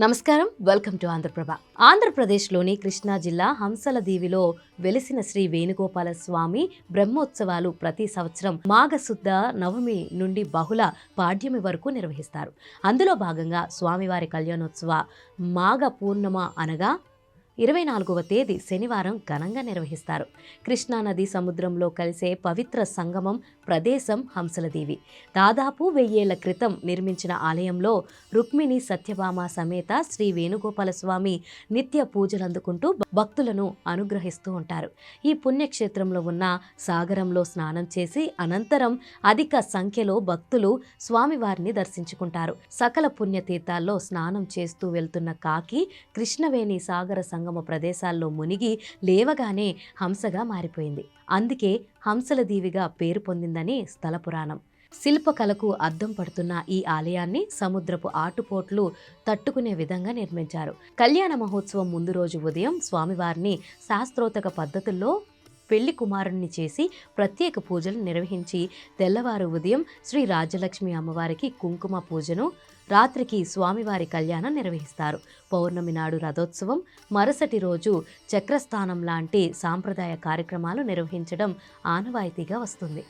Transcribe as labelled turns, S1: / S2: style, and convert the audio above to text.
S1: నమస్కారం. Welcome to Andhraprabha. ఆంధ్రప్రదేశ్లోని కృష్ణా జిల్లా హంసల దీవిలో వెలిసిన శ్రీ వేణుగోపాల స్వామి బ్రహ్మోత్సవాలు ప్రతి సంవత్సరం మాఘశుద్ధ నవమి నుండి బహుళ పాడ్యమి వరకు నిర్వహిస్తారు. అందులో భాగంగా స్వామివారి కళ్యాణోత్సవ మాఘ పూర్ణమ అనగా ఇరవై నాలుగవ తేదీ శనివారం ఘనంగా నిర్వహిస్తారు. కృష్ణానది సముద్రంలో కలిసే పవిత్ర సంగమం ప్రదేశం హంసలదేవి. దాదాపు వెయ్యేళ్ళ క్రితం నిర్మించిన ఆలయంలో రుక్మిణి సత్యభామ సమేత శ్రీ వేణుగోపాల స్వామి నిత్య పూజలు అందుకుంటూ భక్తులను అనుగ్రహిస్తూ ఉంటారు. ఈ పుణ్యక్షేత్రంలో ఉన్న సాగరంలో స్నానం చేసి అనంతరం అధిక సంఖ్యలో భక్తులు స్వామివారిని దర్శించుకుంటారు. సకల పుణ్యతీర్థాల్లో స్నానం చేస్తూ వెళ్తున్న కాకి కృష్ణవేణి సాగర సంగమ ప్రదేశాల్లో మునిగి లేవగానే హంసగా మారిపోయింది. అందుకే హంసల దీవిగా పేరు పొందిందని స్థల పురాణం. శిల్పకళకు అద్దం పడుతున్న ఈ ఆలయాన్ని సముద్రపు ఆటుపోట్లు తట్టుకునే విధంగా నిర్మించారు. కళ్యాణ మహోత్సవం ముందు రోజు ఉదయం స్వామివారిని శాస్త్రోతక పద్ధతుల్లో పెళ్ళి కుమారుణ్ణి చేసి ప్రత్యేక పూజలు నిర్వహించి తెల్లవారు ఉదయం శ్రీ రాజలక్ష్మి అమ్మవారికి కుంకుమ పూజను రాత్రికి స్వామివారి కళ్యాణం నిర్వహిస్తారు. పౌర్ణమి నాడు రథోత్సవం మరుసటి రోజు చక్రస్థానం లాంటి సాంప్రదాయ కార్యక్రమాలు నిర్వహించడం ఆనవాయితీగా వస్తుంది.